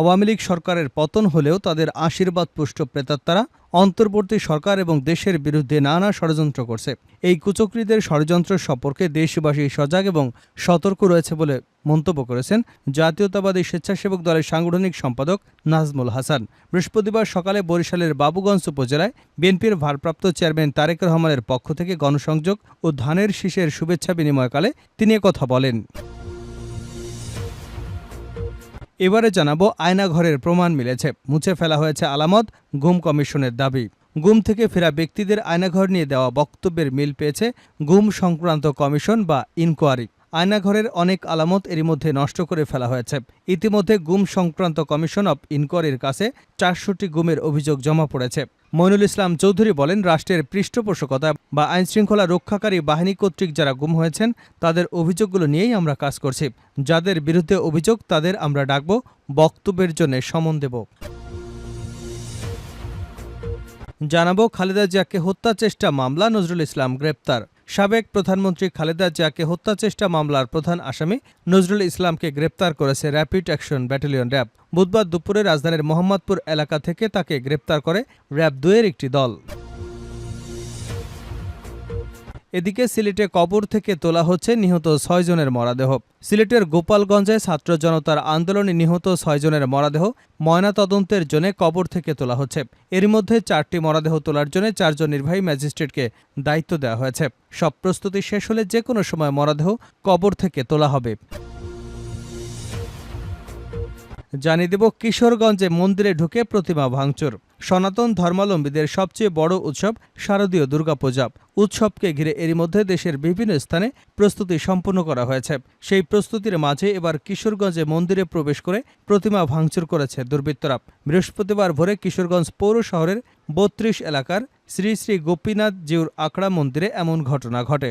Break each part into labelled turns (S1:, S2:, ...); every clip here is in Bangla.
S1: আওয়ামী লীগ সরকারের পতন হলেও তাদের আশীর্বাদ পুষ্ট প্রেতাত্মারা অন্তর্বর্তী সরকার এবং দেশের বিরুদ্ধে নানা ষড়যন্ত্র করছে এই কুচক্রীদের ষড়যন্ত্র সম্পর্কে দেশবাসী সজাগ এবং সতর্ক রয়েছে বলে মন্তব্য করেছেন জাতীয়তাবাদী স্বেচ্ছাসেবক দলের সাংগঠনিক সম্পাদক নাজমুল হাসান বৃহস্পতিবার সকালে বরিশালের বাবুগঞ্জ উপজেলায় বিএনপির ভারপ্রাপ্ত চেয়ারম্যান তারেক রহমানের পক্ষ থেকে গণসংযোগ ও ধানের শীষের শুভেচ্ছা বিনিময়কালে তিনি কথা বলেন এবারে জানাবো আয়নাঘরের প্রমাণ মিলেছে মুছে ফেলা হয়েছে আলামত গুম কমিশনের দাবি গুম থেকে ফেরা ব্যক্তিদের আয়নাঘর নিয়ে দেওয়া বক্তব্যের মিল পেয়েছে গুম সংক্রান্ত কমিশন বা ইনকোয়ারি আয়নাঘরের অনেক আলামত এরই মধ্যে নষ্ট করে ফেলা হয়েছে ইতিমধ্যে গুম সংক্রান্ত কমিশন অব ইনকোয়ারির কাছে চারশোটি গুমের অভিযোগ জমা পড়েছে মইনুল ইসলাম চৌধুরী বলেন রাষ্ট্রের পৃষ্ঠপোষকতা বা আইনশৃঙ্খলা রক্ষাকারী বাহিনী কর্তৃক যারা গুম হয়েছেন তাদের অভিযোগগুলো নিয়েই আমরা কাজ করছি যাদের বিরুদ্ধে অভিযোগ তাদের আমরা ডাকব বক্তব্যের জন্য সমন দেব জানাবো খালেদা জিয়াকে হত্যা চেষ্টা মামলা নজরুল ইসলাম গ্রেপ্তার সাবেক প্রধানমন্ত্রী খালেদা জিয়াকে হত্যাচেষ্টা মামলার প্রধান আসামি নজরুল ইসলামকে গ্রেপ্তার করেছে র্যাপিড অ্যাকশন ব্যাটালিয়ন র্যাব বুধবার দুপুরে রাজধানীর মোহাম্মদপুর এলাকা থেকে তাকে গ্রেপ্তার করে র্যাব দুয়ের একটি দল এদিকে সিলেটে কবর থেকে তোলা হচ্ছে নিহত ছয়জনের মরাদেহ সিলেটের গোপালগঞ্জে ছাত্র জনতার আন্দোলনে নিহত ছয়জনের মরাদেহ ময়নাতদন্তের জন্য কবর থেকে তোলা হচ্ছে এর মধ্যে চারটি মরাদেহ তোলার জন্য চারজন নির্বাহী ম্যাজিস্ট্রেটকে দায়িত্ব দেওয়া হয়েছে সব প্রস্তুতি শেষ হলে যে কোনো সময় মরাদেহ কবর থেকে তোলা হবে জানিয়ে দেব কিশোরগঞ্জে মন্দিরে ঢুকে প্রতিমা ভাঙচুর সনাতন ধর্মাবলম্বীদের সবচেয়ে বড় উৎসব শারদীয় দুর্গাপূজা উৎসবকে ঘিরে এরই মধ্যে দেশের বিভিন্ন স্থানে প্রস্তুতি সম্পন্ন করা হয়েছে সেই প্রস্তুতির মাঝে এবার কিশোরগঞ্জে মন্দিরে প্রবেশ করে প্রতিমা ভাঙচুর করেছে দুর্বৃত্তরা বৃহস্পতিবার ভোরে কিশোরগঞ্জ পৌর শহরের বত্রিশ এলাকার শ্রী শ্রী গোপীনাথ জিউর আকড়া মন্দিরে এমন ঘটনা ঘটে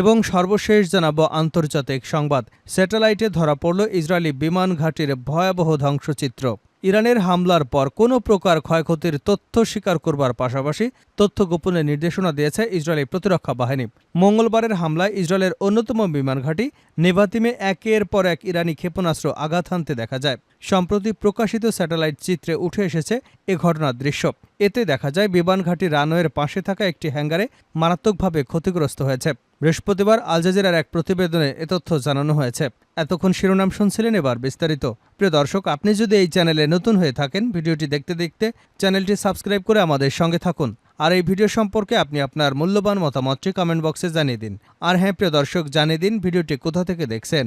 S1: এবং সর্বশেষ জানাব আন্তর্জাতিক সংবাদ স্যাটেলাইটে ধরা পড়ল ইসরায়েলি বিমান ঘাটির ভয়াবহ ধ্বংসচিত্র ইরানের হামলার পর কোনো প্রকার ক্ষয়ক্ষতির তথ্য স্বীকার করবার পাশাপাশি তথ্য গোপনের নির্দেশনা দিয়েছে ইসরায়েলি প্রতিরক্ষা বাহিনী মঙ্গলবারের হামলায় ইসরায়েলের অন্যতম বিমান ঘাঁটি নেভাতিমে একের পর এক ইরানি ক্ষেপণাস্ত্র আঘাত হানতে দেখা যায় সম্প্রতি প্রকাশিত স্যাটেলাইট চিত্রে উঠে এসেছে এ ঘটনার দৃশ্য এতে দেখা যায় বিমানঘাটি রানওয়ের পাশে থাকা একটি হ্যাঙ্গারে মারাত্মকভাবে ক্ষতিগ্রস্ত হয়েছে বৃহস্পতিবার আলজাজিরার এক প্রতিবেদনে এ তথ্য জানানো হয়েছে এতক্ষণ শিরোনাম শুনছিলেন এবার বিস্তারিত প্রিয় দর্শক আপনি যদি এই চ্যানেলে নতুন হয়ে থাকেন ভিডিওটি দেখতে দেখতে চ্যানেলটি সাবস্ক্রাইব করে আমাদের সঙ্গে থাকুন আর এই ভিডিও সম্পর্কে আপনি আপনার মূল্যবান মতামতটি কমেন্ট বক্সে জানিয়ে দিন আর হ্যাঁ প্রিয় দর্শক জানিয়ে দিন ভিডিওটি কোথা থেকে দেখছেন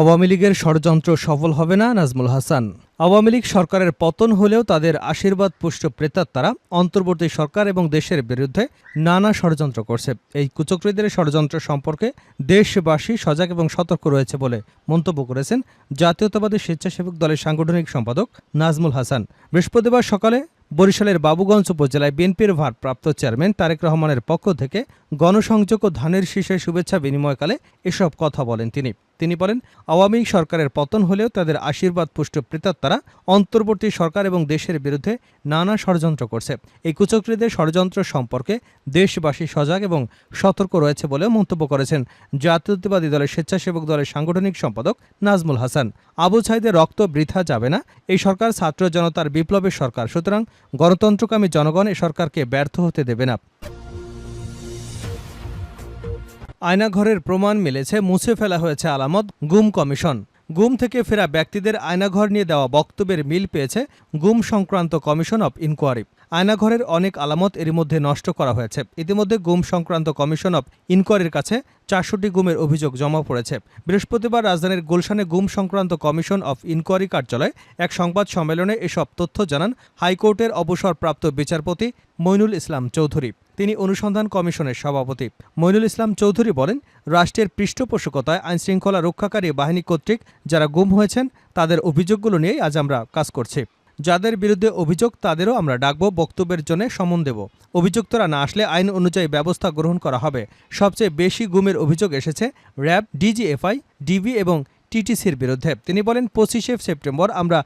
S1: আওয়ামী লীগের ষড়যন্ত্র সফল হবে না নাজমুল হাসান আওয়ামী লীগ সরকারের পতন হলেও তাদের আশীর্বাদ পুষ্ট প্রেতাত্মারা অন্তর্বর্তী সরকার এবং দেশের বিরুদ্ধে নানা ষড়যন্ত্র করছে এই কুচক্রীদের ষড়যন্ত্র সম্পর্কে দেশবাসী সজাগ এবং সতর্ক রয়েছে বলে মন্তব্য করেছেন জাতীয়তাবাদী স্বেচ্ছাসেবক দলের সাংগঠনিক সম্পাদক নাজমুল হাসান বৃহস্পতিবার সকালে বরিশালের বাবুগঞ্জ উপজেলায় বিএনপির ভারপ্রাপ্ত চেয়ারম্যান তারেক রহমানের পক্ষ থেকে গণসংযোগ ও ধানের শীষের শুভেচ্ছা বিনিময়কালে এসব কথা বলেন তিনি তিনি বলেন আওয়ামী সরকারের পতন হলেও তাদের আশীর্বাদ পুষ্ট প্রেতাত্মারা অন্তর্বর্তী সরকার এবং দেশের বিরুদ্ধে নানা ষড়যন্ত্র করছে এই কুচক্রীদের ষড়যন্ত্র সম্পর্কে দেশবাসী সজাগ এবং সতর্ক রয়েছে বলেও মন্তব্য করেছেন জাতীয়তাবাদী দলের স্বেচ্ছাসেবক দলের সাংগঠনিক সম্পাদক নাজমুল হাসান আবু ছাইদের রক্ত বৃথা যাবে না এই সরকার ছাত্র জনতার বিপ্লবের সরকার সুতরাং গণতন্ত্রকামী জনগণ এ সরকারকে ব্যর্থ হতে দেবে না আয়নাঘরের প্রমাণ মিলেছে মুছে ফেলা হয়েছে আলামত গুম কমিশন গুম থেকে ফেরা ব্যক্তিদের আয়নাঘর নিয়ে দেওয়া বক্তব্যের মিল পেয়েছে গুম সংক্রান্ত কমিশন অব ইনকোয়ারি আয়নাঘরের অনেক আলামত এর মধ্যে নষ্ট করা হয়েছে ইতিমধ্যে গুম সংক্রান্ত কমিশন অব ইনকোয়ারির কাছে চারশোটি গুমের অভিযোগ জমা পড়েছে বৃহস্পতিবার রাজধানীর গুলশানে গুম সংক্রান্ত কমিশন অব ইনকোয়ারি কার্যালয়ে এক সংবাদ সম্মেলনে এসব তথ্য জানান হাইকোর্টের অবসরপ্রাপ্ত বিচারপতি মইনুল ইসলাম চৌধুরী তিনি অনুসন্ধান কমিশনের সভাপতি মইনুল ইসলাম চৌধুরী বলেন রাষ্ট্রের পৃষ্ঠপোষকতায় আইনশৃঙ্খলা রক্ষাকারী বাহিনী কর্তৃক যারা গুম হয়েছেন তাদের অভিযোগগুলো নিয়েই আজ আমরা কাজ করছি যাদের বিরুদ্ধে অভিযোগ তাদেরও আমরা ডাকব বক্তব্যের জন্য সমন দেব অভিযুক্তরা না আসলে আইন অনুযায়ী ব্যবস্থা গ্রহণ করা হবে সবচেয়ে বেশি গুমের অভিযোগ এসেছে র্যাব ডিজিএফআই ডিবি এবং টিটিসির বিরুদ্ধে তিনি বলেন পঁচিশে সেপ্টেম্বর আমরা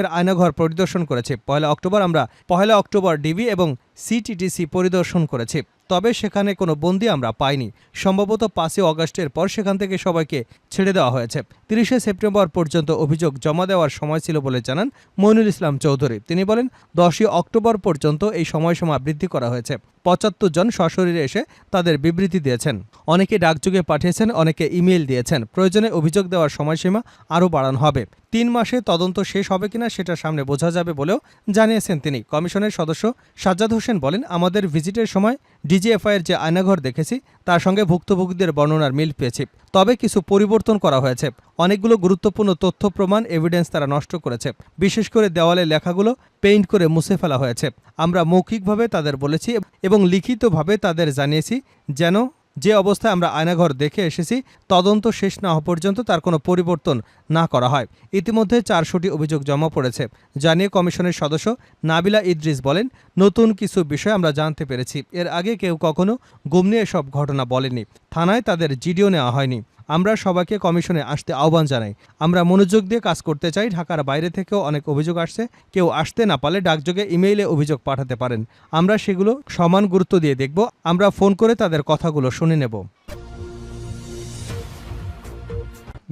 S1: এর আয়নাঘর পরিদর্শন করেছি পয়লা অক্টোবর আমরা পয়লা অক্টোবর ডিবি এবং সিটিটিসি পরিদর্শন করেছে তবে সেখানে কোনো বন্দি আমরা পাইনি সম্ভবত পাঁচই অগাস্টের পর সেখান থেকে সবাইকে ছেড়ে দেওয়া হয়েছে তিরিশে সেপ্টেম্বর পর্যন্ত অভিযোগ জমা দেওয়ার সময় ছিল বলে জানান মইনুল ইসলাম চৌধুরী তিনি বলেন দশই অক্টোবর পর্যন্ত এই সময়সীমা বৃদ্ধি করা হয়েছে পঁচাত্তর জন সশরীরে এসে তাদের বিবৃতি দিয়েছেন অনেকে ডাকযোগে পাঠিয়েছেন অনেকে ইমেল দিয়েছেন প্রয়োজনে অভিযোগ দেওয়ার সময়সীমা আরও বাড়ানো হবে তিন মাসে তদন্ত শেষ হবে কিনা সেটা সামনে বোঝা যাবে বলেও জানিয়েছেন তিনি কমিশনের সদস্য সাজ্জাদ হোসেন বলেন আমাদের ভিজিটের সময় ডিজিএফআইয়ের যে আয়নাঘর দেখেছি তার সঙ্গে ভুক্তভোগীদের বর্ণনার মিল পেয়েছি তবে কিছু পরিবর্তন করা হয়েছে অনেকগুলো গুরুত্বপূর্ণ তথ্য প্রমাণ এভিডেন্স তারা নষ্ট করেছে বিশেষ করে দেওয়ালে লেখাগুলো পেইন্ট করে মুছে ফেলা হয়েছে আমরা মৌখিকভাবে তাদের বলেছি এবং লিখিতভাবে তাদের জানিয়েছি যেন যে অবস্থায় আমরা আয়নাঘর দেখে এসেছি তদন্ত শেষ না হওয়া পর্যন্ত তার কোনো পরিবর্তন না করা হয় ইতিমধ্যে চারশোটি অভিযোগ জমা পড়েছে জানিয়ে কমিশনের সদস্য নাবিলা ইদ্রিস বলেন নতুন কিছু বিষয় আমরা জানতে পেরেছি এর আগে কেউ কখনো গুমনি এসব ঘটনা বলেনি থানায় তাদের জিডিও নেওয়া হয়নি আমরা সবাইকে কমিশনে আসতে আহ্বান জানাই আমরা মনোযোগ দিয়ে কাজ করতে চাই ঢাকার বাইরে থেকেও অনেক অভিযোগ আসছে কেউ আসতে না পারলে ডাকযোগে ইমেইলে অভিযোগ পাঠাতে পারেন আমরা সেগুলো সমান গুরুত্ব দিয়ে দেখব আমরা ফোন করে তাদের কথাগুলো শুনে নেব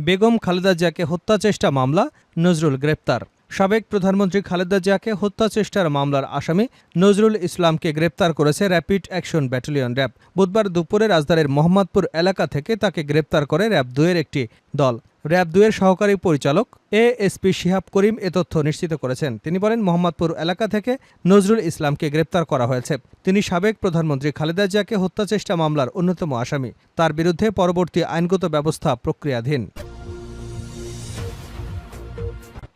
S1: বেগম খালেদা জিয়াকে হত্যা চেষ্টা মামলা নজরুল গ্রেপ্তার সাবেক প্রধানমন্ত্রী খালেদা জিয়াকে হত্যা চেষ্টার মামলার আসামি নজরুল ইসলামকে গ্রেপ্তার করেছে র্যাপিড অ্যাকশন ব্যাটালিয়ন র্যাব বুধবার দুপুরে রাজধানীর মোহাম্মদপুর এলাকা থেকে তাকে গ্রেপ্তার করে র্যাব দুয়ের একটি দল র্যাব দুয়ের সহকারী পরিচালক এ এসপি শিহাব করিম এ তথ্য নিশ্চিত করেছেন তিনি বলেন মোহাম্মদপুর এলাকা থেকে নজরুল ইসলামকে গ্রেপ্তার করা হয়েছে তিনি সাবেক প্রধানমন্ত্রী খালেদা জিয়াকে হত্যাচেষ্টা মামলার অন্যতম আসামি তার বিরুদ্ধে পরবর্তী আইনগত ব্যবস্থা প্রক্রিয়াধীন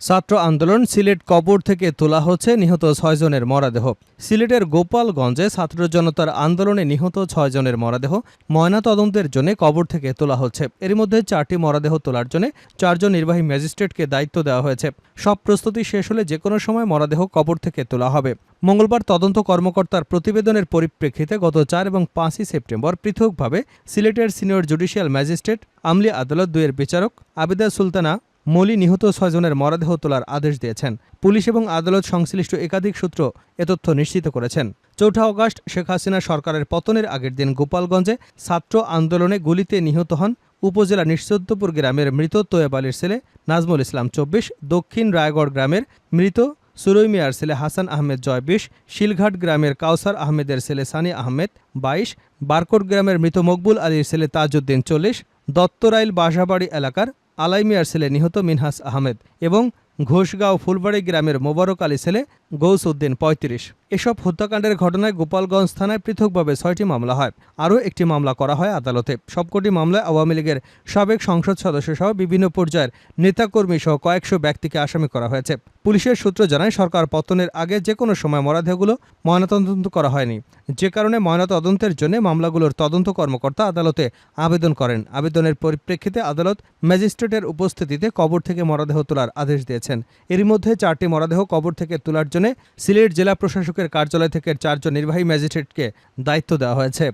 S1: ছাত্র আন্দোলন সিলেট কবর থেকে তোলা হচ্ছে নিহত ছয়জনের মরাদেহ সিলেটের গোপালগঞ্জে ছাত্র জনতার আন্দোলনে নিহত ছয়জনের মরাদেহ ময়না তদন্তের জন্য কবর থেকে তোলা হচ্ছে এর মধ্যে চারটি মরাদেহ তোলার জন্য চারজন নির্বাহী ম্যাজিস্ট্রেটকে দায়িত্ব দেওয়া হয়েছে সব প্রস্তুতি শেষ হলে যে কোনো সময় মরাদেহ কবর থেকে তোলা হবে মঙ্গলবার তদন্ত কর্মকর্তার প্রতিবেদনের পরিপ্রেক্ষিতে গত চার এবং পাঁচই সেপ্টেম্বর পৃথকভাবে সিলেটের সিনিয়র জুডিশিয়াল ম্যাজিস্ট্রেট আমলি আদালত দুয়ের বিচারক আবিদা সুলতানা মলি নিহত ছয়জনের মরদেহ তোলার আদেশ দিয়েছেন পুলিশ এবং আদালত সংশ্লিষ্ট একাধিক সূত্র এ তথ্য নিশ্চিত করেছেন চৌঠা অগাস্ট শেখ হাসিনা সরকারের পতনের আগের দিন গোপালগঞ্জে ছাত্র আন্দোলনে গুলিতে নিহত হন উপজেলা নিশ্চোদ্দপুর গ্রামের মৃত তোয়েবালির আলীর ছেলে নাজমুল ইসলাম চব্বিশ দক্ষিণ রায়গড় গ্রামের মৃত সুরৈমিয়ার ছেলে হাসান আহমেদ জয় বিশ শিলঘাট গ্রামের কাউসার আহমেদের ছেলে সানি আহমেদ বাইশ বারকোট গ্রামের মৃত মকবুল আলীর ছেলে তাজউদ্দিন চল্লিশ দত্তরাইল বাসাবাড়ি এলাকার আলাইমিয়ার ছেলে নিহত মিনহাস আহমেদ এবং ঘোষগাঁও ফুলবাড়ি গ্রামের মোবারক আলী ছেলে গৌস উদ্দিন পঁয়ত্রিশ এসব হত্যাকাণ্ডের ঘটনায় গোপালগঞ্জ থানায় পৃথকভাবে ছয়টি মামলা হয় আরও একটি মামলা করা হয় আদালতে সবকটি মামলায় আওয়ামী লীগের সাবেক সংসদ সদস্য সহ বিভিন্ন পর্যায়ের নেতাকর্মী সহ কয়েকশো ব্যক্তিকে আসামি করা হয়েছে পুলিশের সূত্র জানায় সরকার পতনের আগে যে কোনো সময় মরাদেহগুলো ময়নাতদন্ত করা হয়নি যে কারণে ময়নাতদন্তের জন্য মামলাগুলোর তদন্ত কর্মকর্তা আদালতে আবেদন করেন আবেদনের পরিপ্রেক্ষিতে আদালত ম্যাজিস্ট্রেটের উপস্থিতিতে কবর থেকে মরাদেহ তোলার আদেশ দিয়েছেন এরই মধ্যে চারটি মরাদেহ কবর থেকে তোলার জন্য সিলেট জেলা প্রশাসকের আদালতের কার্যালয় থেকে চারজন নির্বাহী ম্যাজিস্ট্রেটকে দায়িত্ব দেওয়া হয়েছে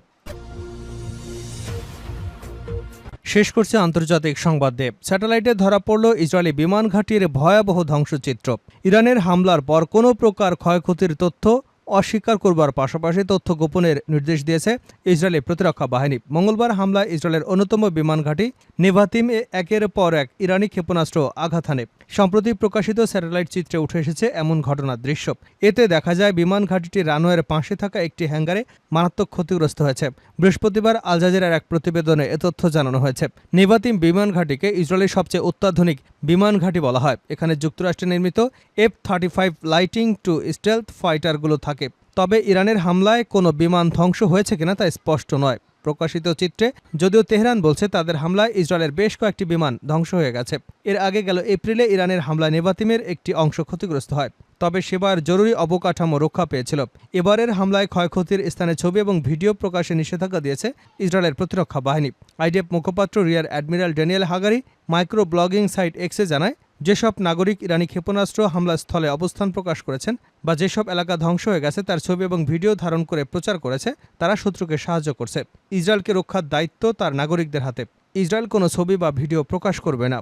S1: শেষ করছে আন্তর্জাতিক সংবাদ দেব স্যাটেলাইটে ধরা পড়ল ইসরায়েলি বিমান ঘাঁটির ভয়াবহ ধ্বংসচিত্র ইরানের হামলার পর কোনো প্রকার ক্ষয়ক্ষতির তথ্য অস্বীকার করবার পাশাপাশি তথ্য গোপনের নির্দেশ দিয়েছে ইসরায়েলি প্রতিরক্ষা বাহিনী মঙ্গলবার হামলায় ইসরায়েলের অন্যতম বিমান ঘাঁটি নেভাতিম একের পর এক ইরানি ক্ষেপণাস্ত্র আঘাত হানে সম্প্রতি প্রকাশিত স্যাটেলাইট চিত্রে উঠে এসেছে এমন ঘটনার দৃশ্য এতে দেখা যায় বিমান ঘাঁটিটি রানওয়ের পাশে থাকা একটি হ্যাঙ্গারে মারাত্মক ক্ষতিগ্রস্ত হয়েছে বৃহস্পতিবার আলজাজিরার এক প্রতিবেদনে এ তথ্য জানানো হয়েছে নেভাতিম বিমান ঘাঁটিকে ইসরায়েলের সবচেয়ে অত্যাধুনিক বিমান ঘাঁটি বলা হয় এখানে যুক্তরাষ্ট্রে নির্মিত F thirty five lightning two stealth ফাইটারগুলো থাকে তবে ইরানের হামলায় কোনো বিমান ধ্বংস হয়েছে কিনা তা স্পষ্ট নয় প্রকাশিত চিত্রে যদিও তেহরান বলছে তাদের হামলায় ইসরায়েলের বেশ কয়েকটি বিমান ধ্বংস হয়ে গেছে এর আগে গেল এপ্রিলে ইরানের হামলায় নেবাতিমের একটি অংশ ক্ষতিগ্রস্ত হয় তবে সেবার জরুরি অবকাঠামো রক্ষা পেয়েছিল এবারের হামলায় ক্ষয়ক্ষতির স্থানে ছবি এবং ভিডিও প্রকাশে নিষেধাজ্ঞা দিয়েছে ইসরায়েলের প্রতিরক্ষা বাহিনী আইডিএফ মুখপাত্র rear admiral Daniel Hagari micro blogging site এক্সে জানায় যেসব নাগরিক ইরানি ক্ষেপণাস্ত্র হামলা স্থলে অবস্থান প্রকাশ করেছেন বা যেসব এলাকা ধ্বংস হয়ে গেছে তার ছবি এবং ভিডিও ধারণ করে প্রচার করেছে তারা শত্রুকে সাহায্য করছে ইসরায়েলকে রক্ষার দায়িত্ব তার নাগরিকদের হাতে ইসরায়েল কোনো ছবি বা ভিডিও প্রকাশ করবে না